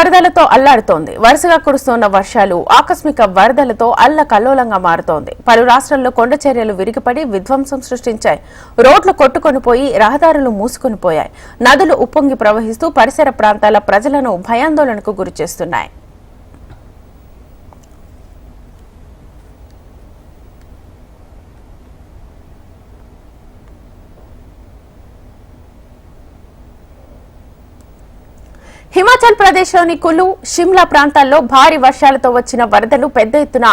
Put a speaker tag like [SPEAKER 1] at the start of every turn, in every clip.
[SPEAKER 1] వరదలతో అల్లాడుతోంది. వరుసగా కురుస్తున్న వర్షాలు ఆకస్మిక వరదలతో అల్లకల్లోలంగా మారుతోంది. పలు రాష్ట్రాల్లో కొండ చర్యలు విరిగిపడి విధ్వంసం సృష్టించాయి. రోడ్లు కొట్టుకొని పోయి రహదారులు మూసుకొని పోయాయి. నదులు ఉప్పొంగి ప్రవహిస్తూ పరిసర ప్రాంతాల ప్రజలను భయాందోళనకు గురిచేస్తున్నాయి. హిమాచల్ ప్రదేశ్లోని కులు షిమ్లా ప్రాంతాల్లో భారీ వర్షాలతో వచ్చిన వరదలు పెద్ద ఎత్తున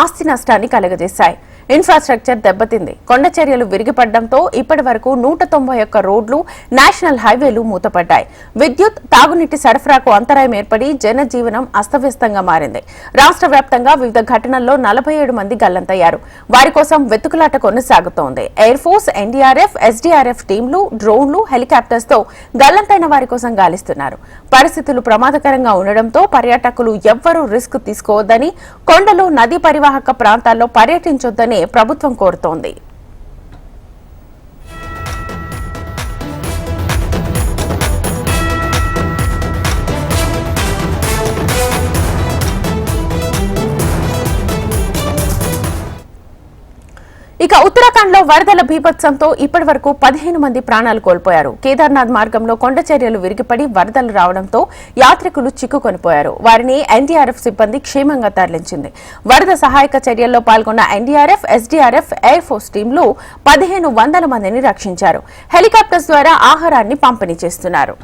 [SPEAKER 1] ఆస్తి నష్టాన్ని కలుగజేశాయి. ఇన్ఫ్రాస్ట్రక్చర్ దెబ్బతింది. కొండ చర్యలు విరిగిపడడంతో ఇప్పటి వరకు నూట తొంభై ఒక్క రోడ్లు నేషనల్ హైవేలు మూతపడ్డాయి. విద్యుత్ తాగునీటి సరఫరాకు అంతరాయం ఏర్పడి జనజీవనం అస్తవ్యస్తంగా మారింది. రాష్ట్ర వ్యాప్తంగా వివిధ ఘటనల్లో నలభై ఏడు మంది గల్లంతయ్యారు. వారి కోసం వెతుకులాట కొనసాగుతోంది. ఎయిర్ ఫోర్స్ ఎన్డీఆర్ఎఫ్ ఎస్డీఆర్ఎఫ్ టీంలు డ్రోన్లు హెలికాప్టర్స్తో గల్లంతైన వారి కోసం గాలిస్తున్నారు. పరిస్థితులు ప్రమాదకరంగా ఉండడంతో పర్యాటకులు ఎవ్వరూ రిస్క్ తీసుకోవద్దని కొండలు నదీ పరివాహక ప్రాంతాల్లో పర్యటించొద్దని ప్రభుత్వం కోరుతోంది. ఇక ఉత్తరాఖండ్లో వరదల బీభత్సంతో ఇప్పటి వరకు పదిహేను మంది ప్రాణాలు కోల్పోయారు. కేదార్నాథ్ మార్గంలో కొండ చర్యలు విరిగిపడి వరదలు రావడంతో యాత్రికులు చిక్కుకొనిపోయారు. వారిని ఎన్డీఆర్ఎఫ్ సిబ్బంది క్షేమంగా తరలించింది. వరద సహాయక చర్యల్లో పాల్గొన్న ఎన్డీఆర్ఎఫ్ ఎస్డీఆర్ఎఫ్ ఎయిర్ ఫోర్స్ టీంలు పదిహేను వందల మందిని రక్షించారు. హెలికాప్టర్స్ ద్వారా ఆహారాన్ని పంపిణీ చేస్తున్నారు.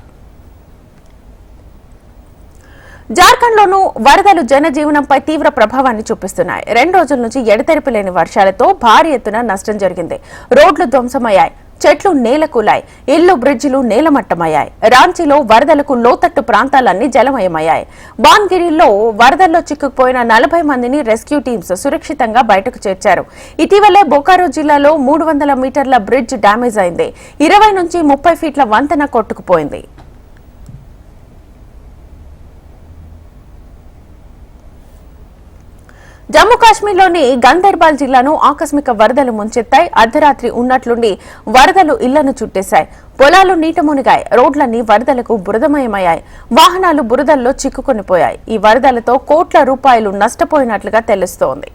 [SPEAKER 1] జార్ఖండ్లోనూ వరదలు జనజీవనంపై తీవ్ర ప్రభావాన్ని చూపిస్తున్నాయి. రెండు రోజుల నుంచి ఎడతెరిపి లేని వర్షాలతో భారీ ఎత్తున నష్టం జరిగింది. రోడ్లు ధ్వంసమయ్యాయి. చెట్లు నేలకూలాయి. ఇళ్ళు బ్రిడ్జిలు నేలమట్టమయ్యాయి. రాంచీలో వరదలకు లోతట్టు ప్రాంతాలన్నీ జలమయమయ్యాయి. బాన్గిరిలో వరదల్లో చిక్కుకుపోయిన నలభై మందిని రెస్క్యూ టీమ్స్ సురక్షితంగా బయటకు చేర్చారు. ఇటీవలే బొకారో జిల్లాలో మూడు వందల మీటర్ల బ్రిడ్జ్ డ్యామేజ్ అయింది. ఇరవై నుంచి ముప్పై ఫీట్ల వంతెన కొట్టుకుపోయింది. జమ్మూ కాశ్మీర్లోని గందర్బాల్ జిల్లాను ఆకస్మిక వరదలు ముంచెత్తాయి. అర్ధరాత్రి ఉన్నట్లుండి వరదలు ఇళ్ళను చుట్టేశాయి. పొలాలు నీట మునిగాయి. రోడ్లన్నీ వరదలకు బురదమయమయ్యాయి. వాహనాలు బురదల్లో చిక్కుకొనిపోయాయి ఈ వరదలతో కోట్ల రూపాయలు నష్టపోయినట్లుగా తెలుస్తోంది.